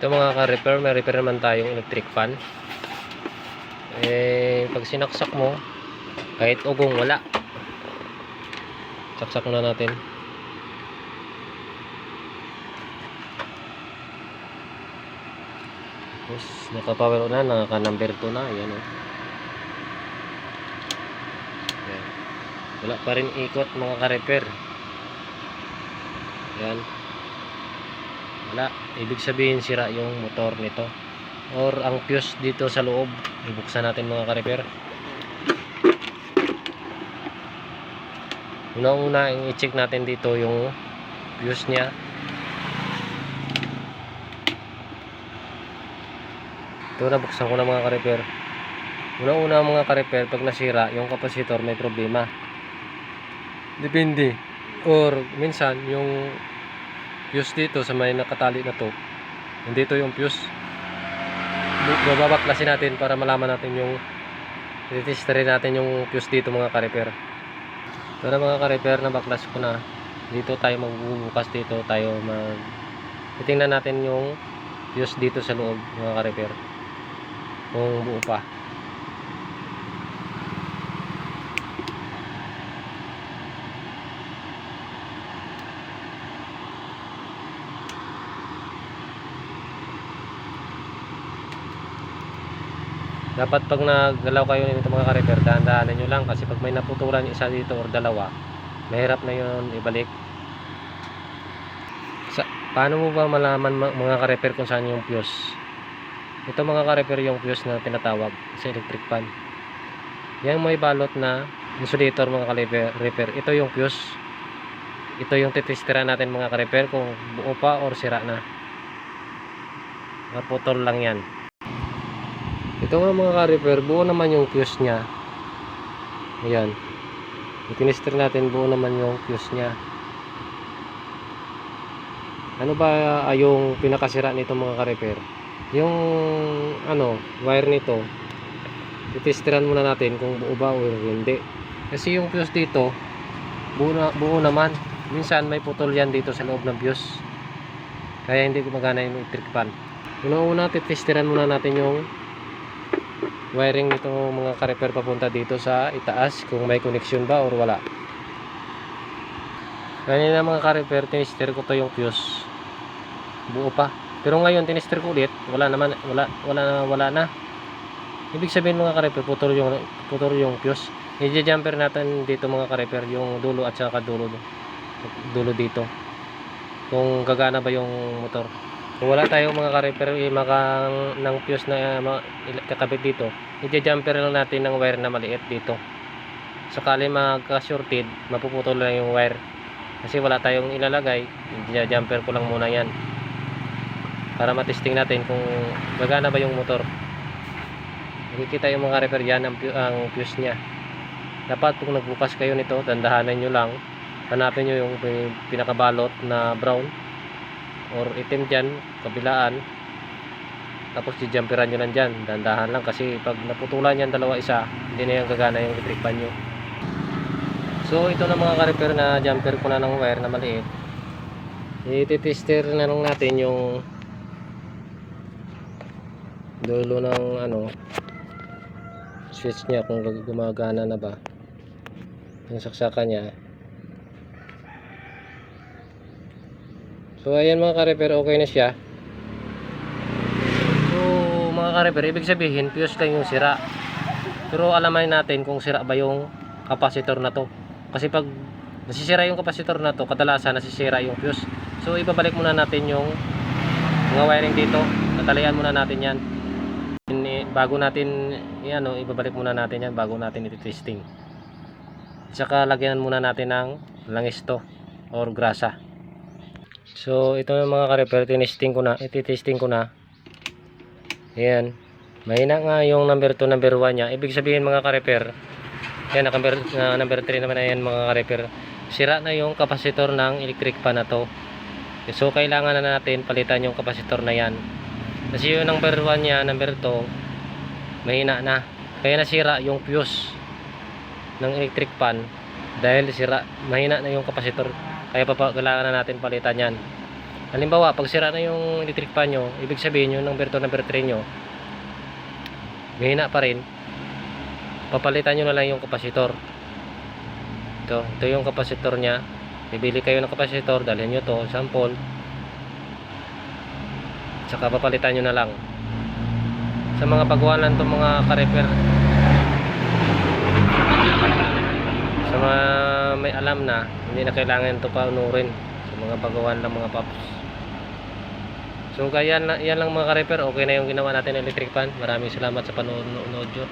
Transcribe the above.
Ito mga ka-repair, may repair naman tayong electric fan. Eh, pag sinaksak mo, kahit ugong wala. Saksak na natin. Tapos, naka-power on na, naka-number 2 na. Ayan o. Ayan. Wala pa rin ikot mga ka-repair. Ayan. Wala. Ibig sabihin sira yung motor nito. Or ang fuse dito sa loob. Ibuksan natin mga ka-repair. Una-una, i-check natin dito yung fuse niya. Ito nabuksan ko na mga ka-repair. Una-una mga ka-repair, pag nasira, yung kapasitor may problema. Depende. Or minsan, yung fuse dito sa may nakatali na to, nandito yung fuse. Bababaklasin natin para malaman natin yung titesterin natin yung fuse dito mga ka-repair. Ito na mga ka-repair, nabaklas ko na. Dito tayo magbubukas dito, tayo mag... Titingnan natin yung fuse dito sa loob mga ka-repair kung buo pa dapat pag naggalaw kayo nito mga ka-repair dahan-dahanan nyo lang kasi pag may naputulan isa dito or dalawa mahirap na yun ibalik sa, paano mo ba malaman ma- mga ka-repair kung saan yung fuse ito mga ka-repair yung fuse na tinatawag sa electric fan. Yan may balot na insulator mga ka-repair. Ito yung fuse. Ito yung titestira natin mga ka-repair kung buo pa or sira na. Naputol lang yan. Ito nga mga ka-repair, buo naman yung fuse niya. Ayan. Itinester natin buo naman yung fuse niya. Ano ba ah, yung pinakasira nito mga ka-repair? yung ano wire nito titestiran muna natin kung buo ba o hindi kasi yung fuse dito buo, na, buo naman minsan may putol yan dito sa loob ng fuse kaya hindi gumagana yung electric fan una-una titestiran muna natin yung wiring nito mga ka-repair papunta dito sa itaas kung may connection ba or wala kanina mga ka-repair tinester ko to yung fuse buo pa pero ngayon tinester ko ulit, wala naman wala wala na wala na. Ibig sabihin mga ka-repair, putol yung putol yung fuse. I-jumper natin dito mga ka-repair, yung dulo at saka dulo dulo dito. Kung gagana ba yung motor. Kung wala tayong mga ka-repair eh, maka ng fuse na uh, kakabit dito, i-jumper lang natin ng wire na maliit dito. Sakali magka-shorted, mapuputol lang yung wire. Kasi wala tayong ilalagay, i-jumper ko lang muna yan. Para matesting natin kung gagana ba yung motor. Makikita yung mga repair yan ang, ang fuse nya dapat kung nagbukas kayo nito dandahanan nyo lang. Hanapin nyo yung pi- pinakabalot na brown or itim dyan kabilaan. Tapos jumperan nyo lang dyan. Dandahan lang kasi pag naputulan yan dalawa isa hindi na yung gagana yung electric fan nyo. So ito na mga ka-repair na jumper ko na ng wire na maliit. Ititester na lang natin yung dulo ng ano switch niya kung gumagana na ba. Yung saksakan niya so ayan mga ka-repair okay na siya. So mga ka-repair ibig sabihin fuse lang yung sira. Pero alaman natin kung sira ba yung capacitor na to. Kasi pag nasisira yung capacitor na to kadalasan nasisira yung fuse. So ibabalik muna natin yung mga wiring dito. Tatalian muna natin yan. Ini- bago natin yan no, ibabalik muna natin yan bago natin iti-testing tsaka lagyan muna natin ng langis to or grasa so ito na mga ka-repair tinesting ko na iti-testing ko na. Yan mahina nga yung number 2 number 1 nya ibig sabihin mga ka-repair yan na number, na number 3 naman na yan mga ka-repair sira na yung kapasitor ng electric pan na to. So kailangan na natin palitan yung kapasitor na yan. Kasi yung number 1 niya, number 2, mahina na. Kaya nasira yung fuse ng electric pan dahil sira, mahina na yung kapasitor. Kaya pa kailangan na natin palitan yan. Halimbawa, pag sira na yung electric fan nyo, ibig sabihin yung number 2, number 3 nyo, mahina pa rin, papalitan nyo na lang yung kapasitor. Ito, ito yung kapasitor niya. Bibili kayo ng kapasitor, dalhin nyo to, sample. Tsaka papalitan nyo na lang. Sa mga pagwalan to mga ka-repair. Sa mga may alam na, hindi na kailangan to paunurin sa mga pagawan ng mga paps. So kaya yan, yan lang mga ka-repair, okay na yung ginawa natin electric fan. Maraming salamat sa panonood nyo.